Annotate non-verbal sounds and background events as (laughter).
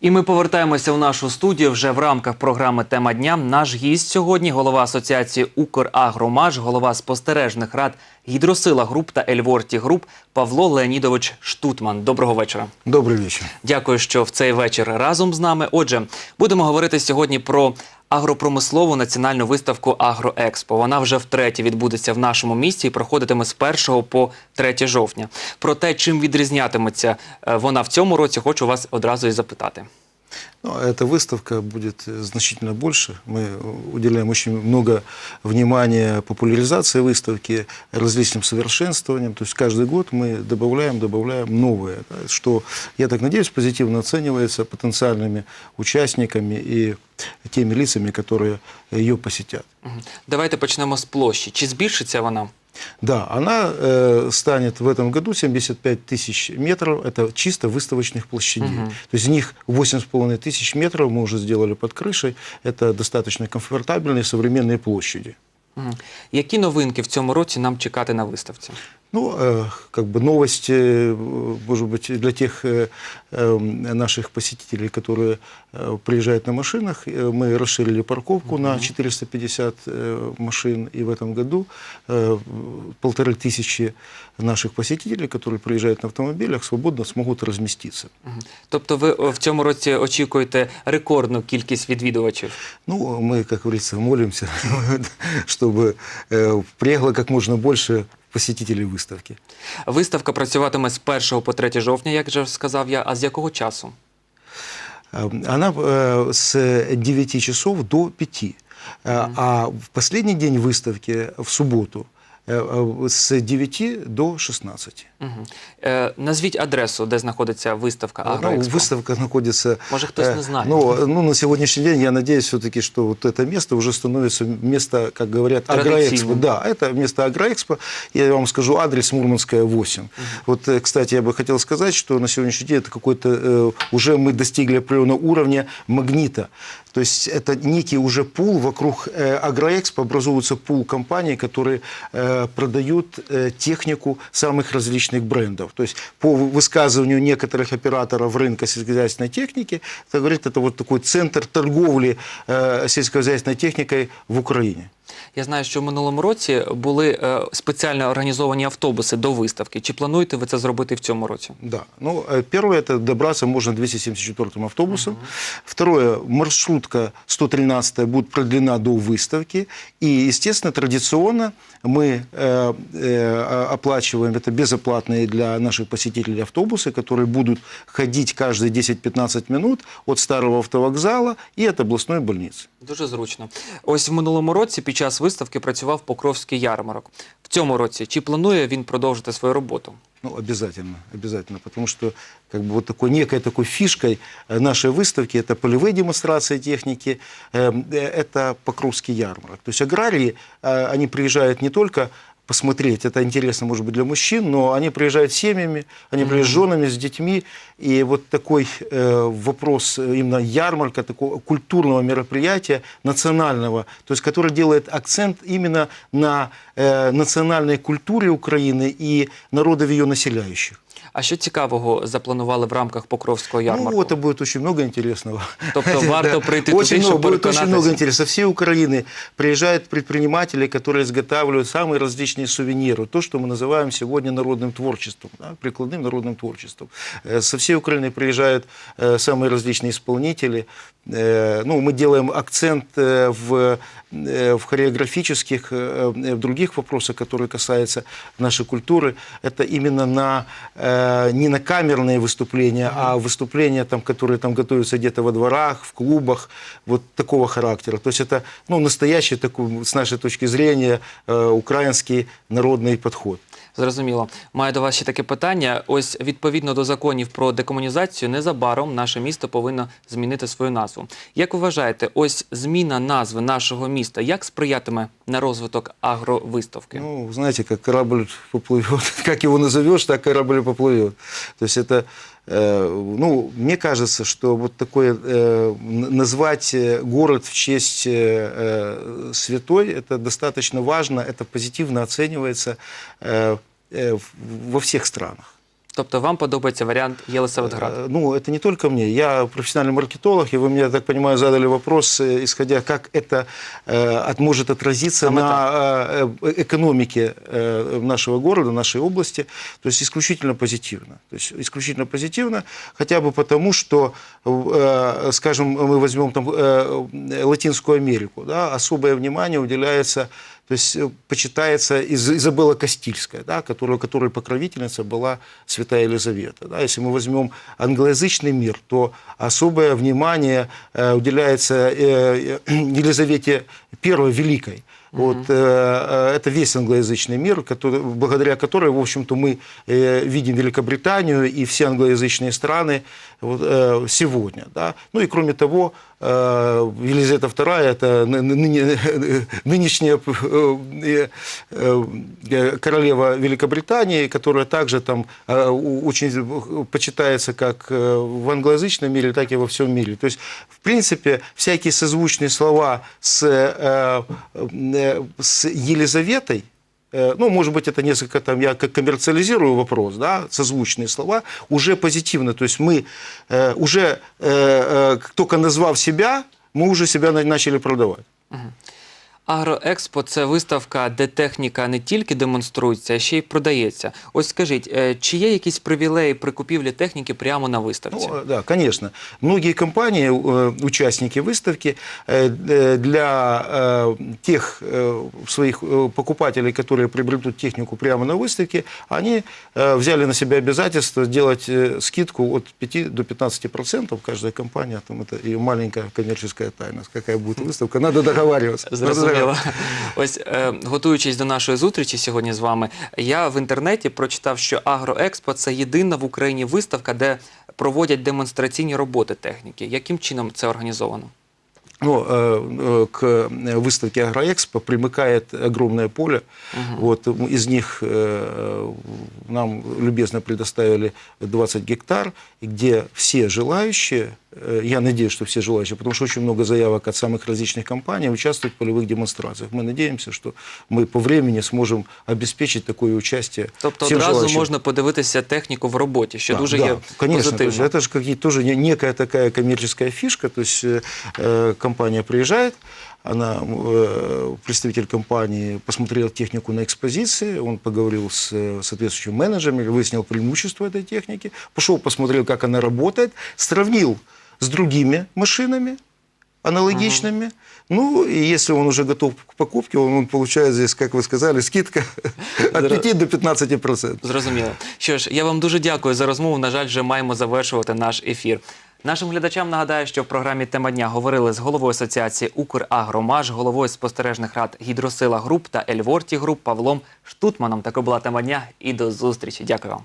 І ми повертаємося в нашу студію вже в рамках програми Тема дня. Наш гість сьогодні голова асоціації Украгромаш, голова спостережних рад Гідросила Груп та Ельворті Груп Павло Леонідович Штутман. Доброго вечора. Добрий вечір. Дякую, що в цей вечір разом з нами. Отже, будемо говорити сьогодні про агропромислову національну виставку Агроекспо. Вона вже втретє відбудеться в нашому місті і проходитиме з 1 по 3 жовтня. Про те, чим відрізнятиметься е, вона в цьому році, хочу вас одразу і запитати. Ну, эта выставка будет э, значительно больше. Мы э, уделяем очень много внимания популяризации выставки, различным совершенствованиям. То есть каждый год мы добавляем, добавляем новое, да, что, я так надеюсь, позитивно оценивается потенциальными участниками и теми лицами, которые ее посетят. Мгм. Давайте почнемо з площі. Чи збільшиться вона? Да, она э, станет в этом году 75 тысяч метров, это чисто выставочных площадей. То есть из них 8,5 тысяч метров мы уже сделали под крышей. Это достаточно комфортабельные современные площади. Мгм. Які новинки в цьому році нам чекати на виставці? Ну, э, как бы новость, э, может быть, для тех э, э, наших посетителей, которые э, приезжают на машинах, э, мы расширили парковку на 450 э, машин, и в этом году э, полторы тысячи наших посетителей, которые приезжают на автомобилях, свободно смогут разместиться. Мгм. Тобто ви о, в цьому році очікуєте рекордну кількість відвідувачів? Ну, мы, как говорится, молимся, (laughs) чтобы э, приехало как можно больше посетителей выставки. Виставка працюватиме з 1 по 3 жовтня, як вже сказав я. А з якого часу? Э, Она э, с 9 часов до 5. Э, А в последний день выставки, в субботу, Э, э, с 9 до 16. Мгм. Е, назвіть адресу, де знаходиться виставка Ну, Агроекспо. выставка находится... Может, кто-то э, не знает. Ну, ну, на сегодняшний день я надеюсь все-таки, что вот это место уже становится место, как говорят, Агроэкспо. Да, это место Агроэкспо. Я вам скажу адрес Мурманская 8. Вот, э, кстати, я бы хотел сказать, что на сегодняшний день это какой-то... Уже мы достигли определенного уровня магнита. То есть это некий уже пул вокруг Агроэкспо, образуется пул компаний, которые продают э, технику самых различных брендов. То есть по высказыванию некоторых операторов рынка сельскохозяйственной техники, это говорит, это вот такой центр торговли э, сельскохозяйственной техникой в Украине. Я знаю, що в минулому році були е, спеціально організовані автобуси до виставки. Чи плануєте ви це зробити в цьому році? Да. Ну, э, первое, это добраться можно 274 автобусом. Второе, маршрутка 113 будет продлена до выставки. И, естественно, традиционно мы э, э, оплачиваем, это безоплатные для наших посетителей автобусы, которые будут ходить каждые 10-15 минут от старого автовокзала и от областной больницы. Дуже зручно. Ось в минулому році під час виставки працював Покровський ярмарок. В цьому році чи планує він продовжити свою роботу? Ну, обязательно, обязательно, потому что как бы вот такой некой такой фишкой э, нашей выставки это полевые демонстрации техники, э, э, это Покровский ярмарок. То есть аграрии, э, они приезжают не только посмотреть, это интересно, может быть, для мужчин, но они приезжают с семьями, они приезжают с женами, с детьми, и вот такой э, вопрос э, именно ярмарка, такого культурного мероприятия, национального, то есть который делает акцент именно на э, национальной культуре Украины и народов ее населяющих. А що цікавого запланували в рамках Покровського ярмарку? Ну, это будет очень много интересного. Тобто варто прийти очень туди, много, будет очень много. Со всей Украины приезжают предприниматели, которые изготавливают самые различные сувениры. То, что мы называем сегодня народным творчеством, да, прикладным народным творчеством. Со всей Украины приезжают самые различные исполнители. Ну, мы делаем акцент в, в хореографических, в других вопросах, которые касаются нашей культуры. Это именно на, э, не на камерные выступления, а выступления, там, которые там готовятся где-то во дворах, в клубах, вот такого характера. То есть это ну, настоящий такой, с нашей точки зрения, э, украинский народный подход. Зрозуміло. Маю до вас ще таке питання. Ось відповідно до законів про декомунізацію, незабаром наше місто повинно змінити свою назву. Як ви вважаєте, ось зміна назви нашого міста як сприятиме на розвиток агровиставки? Ну, знаете, как корабль поплывет, (laughs) как его назовешь, так корабль и поплывет. То есть это, э, ну, мне кажется, что вот такое э, н- назвать э, город в честь э, э, святой, это достаточно важно, это позитивно оценивается э, э, в- во всех странах. тобто вам подобається варіант Єлисаветград. Э, Ну, это не только мне. Я профессиональный маркетолог, и вы мне, я так понимаю, задали вопрос, э, исходя, как это э, от- может отразиться Самое на э, э, экономике э, нашего города, нашей области. То есть исключительно позитивно. То есть исключительно позитивно, хотя бы потому, что, э, скажем, мы возьмем там э, Латинскую Америку, да, особое внимание уделяется то есть э, почитается Из- Изабелла Кастильская, да, которая, которой покровительница была Святая Елизавета. Да. Если мы возьмем англоязычный мир, то особое внимание э, уделяется э, э, (clears throat) Елизавете I Великой. Вот, э, э, это весь англоязычный мир, который, благодаря которой, в общем-то, мы э, видим Великобританию и все англоязычные страны вот, э, сегодня. Да? Ну и кроме того, Елизавета II – это ны- ны- ныне- нынешняя э, э, э, королева Великобритании, которая также там э, у- очень почитается как э, в англоязычном мире, так и во всем мире. То есть, в принципе, всякие созвучные слова с, э, э, с Елизаветой, э, ну, может быть, это несколько там, я как коммерциализирую вопрос, да, созвучные слова, уже позитивно. То есть мы э, уже, э, э, только назвав себя, мы уже себя на- начали продавать. Агроекспо це виставка, де техніка не тільки демонструється, а ще й продається. Ось скажіть, е, чи є якісь привілеї при купівлі техніки прямо на виставці? Ну, да, конечно. Многие компании, э, участники выставки, э, э, для э, тех э, своих э, покупателей, которые приобретут технику прямо на выставке, они э, взяли на себя обязательство сделать э, скидку от 5 до 15 процентов. Каждая компания, там это ее маленькая коммерческая тайна, какая будет выставка, надо договариваться. Надо Зрозуміло. договариваться. Ось е, готуючись до нашої зустрічі сьогодні з вами, я в інтернеті прочитав, що Агроекспо це єдина в Україні виставка, де проводять демонстраційні роботи техніки. Яким чином це організовано? Ну, э, э, к э, выставке Агроэкспо примыкает огромное поле. Вот, м, из них э, нам любезно предоставили 20 гектар, и где все желающие, э, я надеюсь, что все желающие, потому что очень много заявок от самых различных компаний участвуют в полевых демонстрациях. Мы надеемся, что мы по времени сможем обеспечить такое участие Тобто всем одразу желающим. можна подивитися техніку в роботі, що Да, дуже да, є конечно, то есть позитивно. это же какие тоже не- некая такая коммерческая фишка, то есть э, э, компания приезжает, она, э, представитель компании посмотрел технику на экспозиции, он поговорил с э, соответствующими менеджерами, выяснил преимущества этой техники, пошел посмотрел, как она работает, сравнил с другими машинами аналогичными. Ну, и если он уже готов к покупке, он, он получает здесь, как вы сказали, скидка (laughs) от 5 до 15 процентов. Зрозуміло. Що ж, я вам дуже дякую за розмову. На жаль, вже маємо завершувати наш ефір. Нашим глядачам нагадаю, що в програмі Тема дня говорили з головою асоціації Украгромаш, головою спостережних рад Гідросила Груп та Ельворті Груп Павлом Штутманом. Така була тема дня. І до зустрічі. Дякую вам.